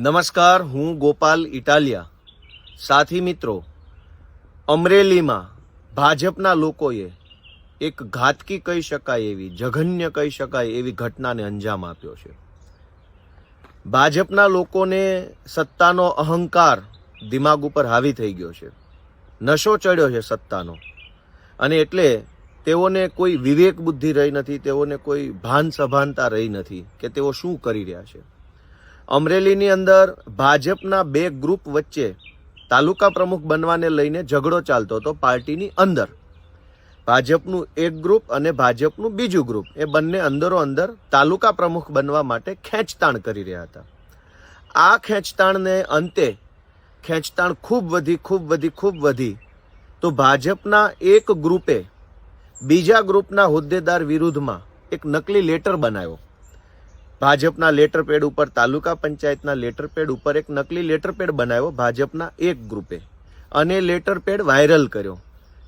નમસ્કાર, હું ગોપાલ ઇટાલિયા. સાથી મિત્રો, અમરેલીમાં ભાજપના લોકોએ એક ઘાતકી કહી શકાય એવી, જઘન્ય કહી શકાય એવી ઘટનાને અંજામ આપ્યો છે. ભાજપના લોકોને સત્તાનો અહંકાર દિમાગ ઉપર હાવી થઈ ગયો છે. નશો ચડ્યો છે સત્તાનો. અને એટલે તેઓને કોઈ વિવેક બુદ્ધિ રહી નથી, તેઓને કોઈ ભાન સભાનતા રહી નથી કે તેઓ શું કરી રહ્યા છે. અમરેલીની અંદર ભાજપના બે ગ્રુપ વચ્ચે તાલુકા પ્રમુખ બનવાને લઈને ઝઘડો ચાલતો હતો પાર્ટીની અંદર. ભાજપનું એક ગ્રુપ અને ભાજપનું બીજું ગ્રુપ. એ બંને અંદરો અંદર તાલુકા પ્રમુખ બનવા માટે ખેંચતાણ કરી રહ્યા હતા. આ ખેંચતાણને અંતે ખેંચતાણ ખૂબ વધી ખૂબ વધી ખૂબ વધી તો ભાજપના એક ગ્રુપે બીજા ગ્રુપના હોદ્દેદાર વિરુદ્ધમાં એક નકલી લેટર બનાવ્યો. ભાજપના લેટર પેડ ઉપર, તાલુકા પંચાયતના લેટર પેડ ઉપર એક નકલી લેટર પેડ બનાવ્યો ભાજપના એક ગ્રુપે. અને લેટર પેડ વાયરલ કર્યો.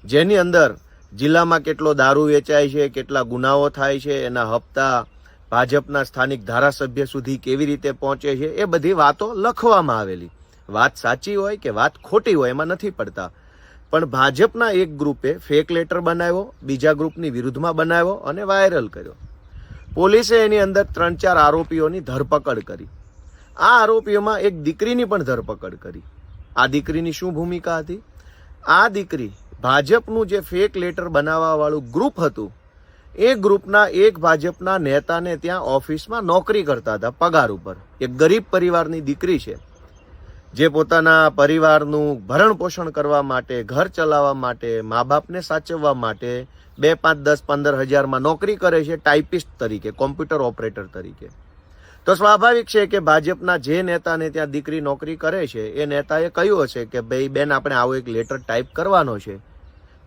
જેની અંદર જિલ્લામાં કેટલો દારૂ વેચાય છે, કેટલા ગુનાઓ થાય છે, એના હપ્તા ભાજપના સ્થાનિક ધારાસભ્ય સુધી કેવી રીતે પહોંચે છે, એ બધી વાતો લખવામાં આવેલી. વાત સાચી હોય કે વાત ખોટી હોય એમાં નથી પડતા. પણ ભાજપના એક ગ્રુપે ફેક લેટર બનાવ્યો, બીજા ગ્રુપની વિરુદ્ધમાં બનાવ્યો અને વાયરલ કર્યો. પોલીસે એની અંદર ત્રણ ચાર આરોપીઓની ધરપકડ કરી. આ આરોપીઓમાં એક દીકરીની પણ ધરપકડ કરી. આ દીકરીની શું ભૂમિકા હતી? આ દીકરી ભાજપનું જે ફેક લેટર બનાવવાવાળું ગ્રુપ હતું, એ ગ્રુપના એક ભાજપના નેતાને ત્યાં ઓફિસમાં નોકરી કરતા હતા, પગાર ઉપર. એક ગરીબ પરિવારની દીકરી છે. જે પોતાના પરિવારનું ભરણ પોષણ કરવા માટે, ઘર ચલાવવા માટે મા બાપને સાચવવા માટે બે પાંચ દસ પંદર હજારમાં નોકરી કરે છે ટાઈપિસ્ટ તરીકે, કોમ્પ્યુટર ઓપરેટર તરીકે. તો સ્વાભાવિક છે કે ભાજપના જે નેતાને ત્યાં દીકરી નોકરી કરે છે, એ નેતાએ કહ્યું હશે કે ભાઈ, બેન, આપણે આવો એક લેટર ટાઈપ કરવાનો છે.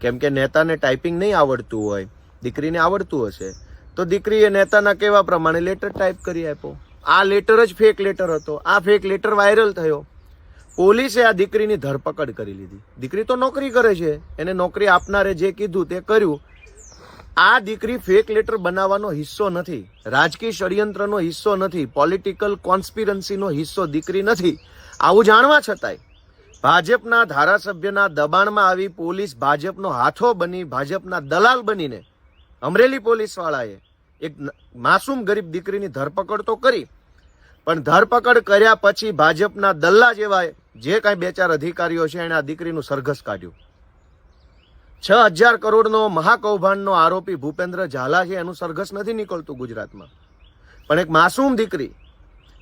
કેમ કે નેતાને ટાઈપિંગ નહીં આવડતું હોય, દીકરીને આવડતું હશે. તો દીકરીએ નેતાના કહેવા પ્રમાણે લેટર ટાઈપ કરી આપ્યો? આ લેટર જ ફેક લેટર હતો. આ ફેક લેટર વાયરલ થયો. પોલીસે આ દીકરીની ધરપકડ કરી લીધી. દીકરી તો નોકરી કરે છે. એને નોકરી આપનારે જે કીધું તે કર્યું. આ દીકરી ફેક લેટર બનાવવાનો હિસ્સો નથી. રાજકીય ષડયંત્રનો હિસ્સો નથી. પોલિટિકલ કોન્સ્પિરન્સીનો હિસ્સો દીકરી નથી. આવું જાણવા છતાંય ભાજપના ધારાસભ્યના દબાણમાં આવી પોલીસ ભાજપનો હાથો બની ભાજપના દલાલ બનીને અમરેલી પોલીસવાળાએ એક માસૂમ ગરીબ દીકરીની ધરપકડ તો કરી. પણ ધરપકડ કર્યા પછી ભાજપના દલ્લા જેવા જે કાંઈ બે ચાર અધિકારીઓ છે, એણે આ દીકરીનું સરઘસ કાઢ્યું. છ હજાર કરોડનો મહાકૌભાંડનો આરોપી ભૂપેન્દ્ર ઝાલા છે એનું સરઘસ નથી નીકળતું ગુજરાતમાં. પણ એક માસૂમ દીકરી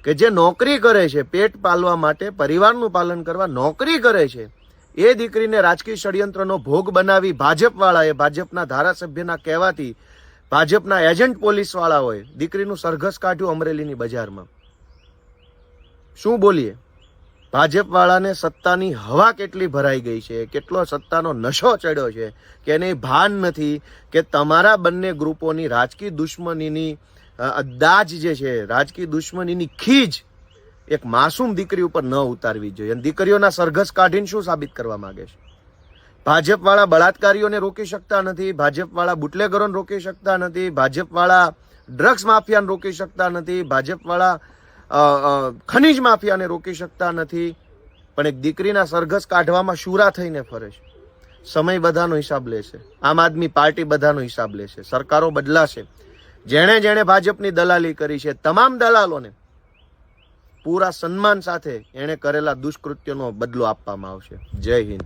કે જે નોકરી કરે છે, પેટ પાલવા માટે, પરિવારનું પાલન કરવા નોકરી કરે છે, એ દીકરીને રાજકીય ષડયંત્રનો ભોગ બનાવી ભાજપવાળાએ, ભાજપના ધારાસભ્યના કહેવાથી ભાજપના એજન્ટ પોલીસવાળાઓએ દીકરીનું સરઘસ કાઢ્યું અમરેલીની બજારમાં. શું બોલીએ? ભાજપવાળાને સત્તાની હવા કેટલી ભરાઈ ગઈ છે, કેટલો સત્તાનો નશો ચડ્યો છે, કે એને ભાન નથી, કે તમારા બંને ગ્રુપોની રાજકીય દુશ્મનીની અદાજ જે છે, રાજકીય દુશ્મનીની ખીજ એક માસૂમ દીકરી ઉપર ન ઉતારવી જોઈએ. અને દીકરીઓના સરઘસ કાઢીને શું સાબિત કરવા માંગે છે? ભાજપવાળા બળાત્કારીઓને રોકી શકતા નથી, ભાજપવાળા બુટલેગરોને રોકી શકતા નથી, ભાજપવાળા ડ્રગ્સ માફિયાને રોકી શકતા નથી, ભાજપવાળા ખનીજ માફિયાને રોકી શકતા નથી, પણ એક દીકરીના સરઘસ કાઢવામાં શૂરા થઈને ફરે છે. સમય બધાનો હિસાબ લેશે આમ આદમી પાર્ટી બધાનો હિસાબ લેશે સરકારો બદલાશે. જેણે જેણે ભાજપની દલાલી કરી છે, તમામ દલાલોને પૂરા સન્માન સાથે એણે કરેલા દુષ્કૃત્યનો બદલો આપવામાં આવશે. જય હિન્દ.